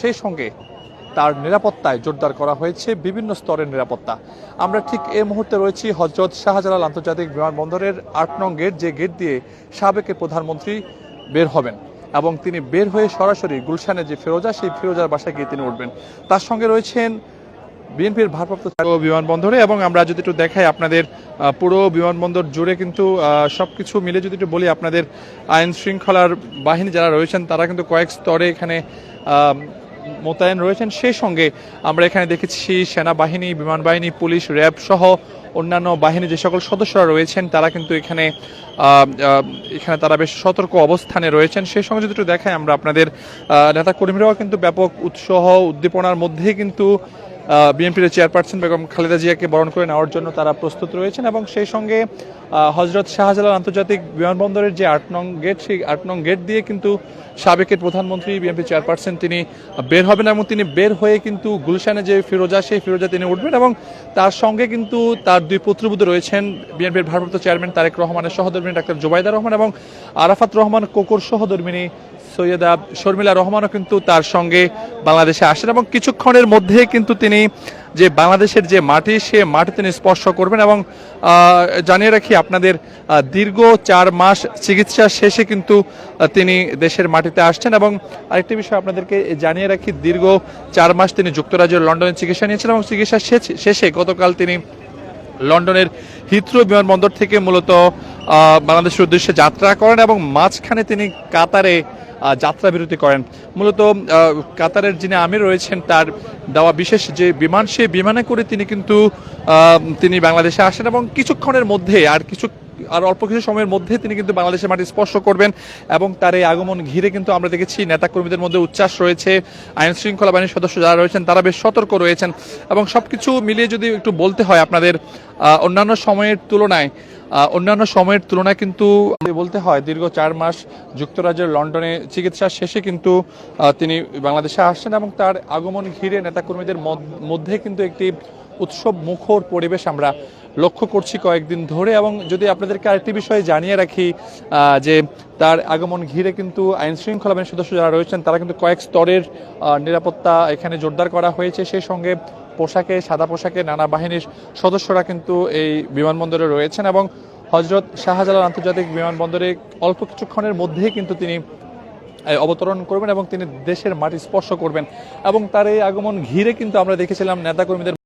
সেই সঙ্গে তার নিরাপত্তায় জোরদার করা হয়েছে বিভিন্ন স্তরের নিরাপত্তা। আমরা ঠিক এই মুহূর্তে রয়েছি হজরত শাহজালাল আন্তর্জাতিক বিমানবন্দরের আট নং গেট, যে গেট দিয়ে সাবেকের প্রধানমন্ত্রী বের হবেন এবং তিনি বের হয়ে সরাসরি গুলশানে যে ফেরোজা, সেই ফিরোজার বাসায় গিয়ে তিনি উঠবেন। তার সঙ্গে রয়েছেন বিএনপির ভারপ্রাপ্ত বিমানবন্দরে এবং আমরা যদি একটু দেখাই আপনাদের পুরো বিমানবন্দর জুড়ে কিন্তু সব কিছু মিলে যদি একটু বলি আপনাদের আইন শৃঙ্খলার বাহিনী যারা রয়েছেন, তারা কিন্তু কয়েক স্তরে এখানে মোতায়েন রয়েছেন। সেই সঙ্গে আমরা এখানে দেখেছি সেনাবাহিনী বিমান বাহিনী পুলিশ, র্যাব সহ অন্যান্য বাহিনী যে সকল সদস্যরা রয়েছেন, তারা কিন্তু এখানে এখানে তারা বেশ সতর্ক অবস্থানে রয়েছেন। সেই সঙ্গে যদি একটু দেখাই আমরা আপনাদের নেতা কর্মীরাও কিন্তু ব্যাপক উৎসাহ, উদ্দীপনার মধ্যেই কিন্তু বিএনপির চেয়ারপারসন বেগম খালেদা জিয়াকে বরণ করে নেওয়ার জন্য তারা প্রস্তুত রয়েছেন এবং সেই সঙ্গে হজরত শাহজালাল আন্তর্জাতিক বিমানবন্দরের যে আট নং গেট, সেই আট নং গেট দিয়ে কিন্তু সাবেকের প্রধানমন্ত্রী, বিএনপি চেয়ারপারসন তিনি বের হবেন এবং তিনি বের হয়ে কিন্তু গুলশানে যে ফিরোজা সেই ফিরোজা তিনি উঠবেন এবং তার সঙ্গে কিন্তু তার দুই পুত্রবধূ রয়েছেন বিএনপির ভারপ্রাপ্ত চেয়ারম্যান তারেক রহমানের সহধর্মিনী ডাক্তার জোবাইদা রহমান এবং আরাফাত রহমান কোকর সহধর্মিনী সৈয়দা শর্মিলা রহমানও কিন্তু তার সঙ্গে বাংলাদেশে আসেন এবং কিছুক্ষণের মধ্যে কিন্তু তিনি যে বাংলাদেশের যে মাটি, সে মাটি তিনি স্পর্শ করবেন এবং জানিয়ে রাখি আপনাদের দীর্ঘ চার মাস চিকিৎসা শেষে কিন্তু তিনি দেশের মাটিতে আসছেন এবং আরেকটি বিষয় আপনাদেরকে জানিয়ে রাখি, দীর্ঘ চার মাস তিনি যুক্তরাজ্যের লন্ডনে চিকিৎসা নিয়েছেন এবং চিকিৎসা শেষ- গতকাল তিনি লন্ডনের হিথ্রো বিমানবন্দর থেকে মূলত বাংলাদেশের উদ্দেশ্যে যাত্রা করেন এবং মাঝখানে তিনি কাতারে যাত্রা বিরতি করেন। মূলত কাতারের যিনি আমির রয়েছেন, তার দেওয়া বিশেষ যে বিমান সে বিমানে করে তিনি কিন্তু তিনি বাংলাদেশে আসেন এবং কিছুক্ষণের মধ্যে আর কিছু আর অল্প কিছু সময়ের মধ্যে তিনি কিন্তু বাংলাদেশের মাটি স্পর্শ করবেন এবং তার এই আগমন ঘিরে কিন্তু আমরা দেখেছি নেতাকর্মীদের মধ্যে উচ্ছ্বাস রয়েছে, আইন শৃঙ্খলা বাহিনীর সদস্য যারা রয়েছেন তারা বেশ সতর্ক রয়েছেন এবং সবকিছু মিলিয়ে যদি একটু বলতে হয় আপনাদের অন্যান্য সময়ের তুলনায় অন্যান্য সময়ের তুলনায় কিন্তু বলতে হয় দীর্ঘ চার মাস যুক্তরাজ্যের লন্ডনে চিকিৎসা শেষে কিন্তু তিনি বাংলাদেশে আসছেন এবং তার আগমন ঘিরে নেতাকর্মীদের মদ- মধ্যে কিন্তু একটি উৎসব মুখর পরিবেশ আমরা লক্ষ্য করছি কয়েকদিন ধরে এবং যদি আপনাদেরকে আরেকটি বিষয়ে জানিয়ে রাখি যে তার আগমন ঘিরে কিন্তু আইন শৃঙ্খলা বাহিনীর সদস্য যারা রয়েছেন, তারা কিন্তু কয়েক স্তরের নিরাপত্তা এখানে জোরদার করা হয়েছে। সেই সঙ্গে পোশাকে, সাদা পোশাকে নানা বাহিনীর সদস্যরা কিন্তু এই বিমানবন্দরে রয়েছেন এবং হজরত শাহজালাল আন্তর্জাতিক বিমানবন্দরে অল্প কিছুক্ষণের মধ্যেই কিন্তু তিনি অবতরণ করবেন এবং তিনি দেশের মাটি স্পর্শ করবেন। এবং তার এই আগমন ঘিরে কিন্তু আমরা দেখেছিলাম নেতাকর্মীদের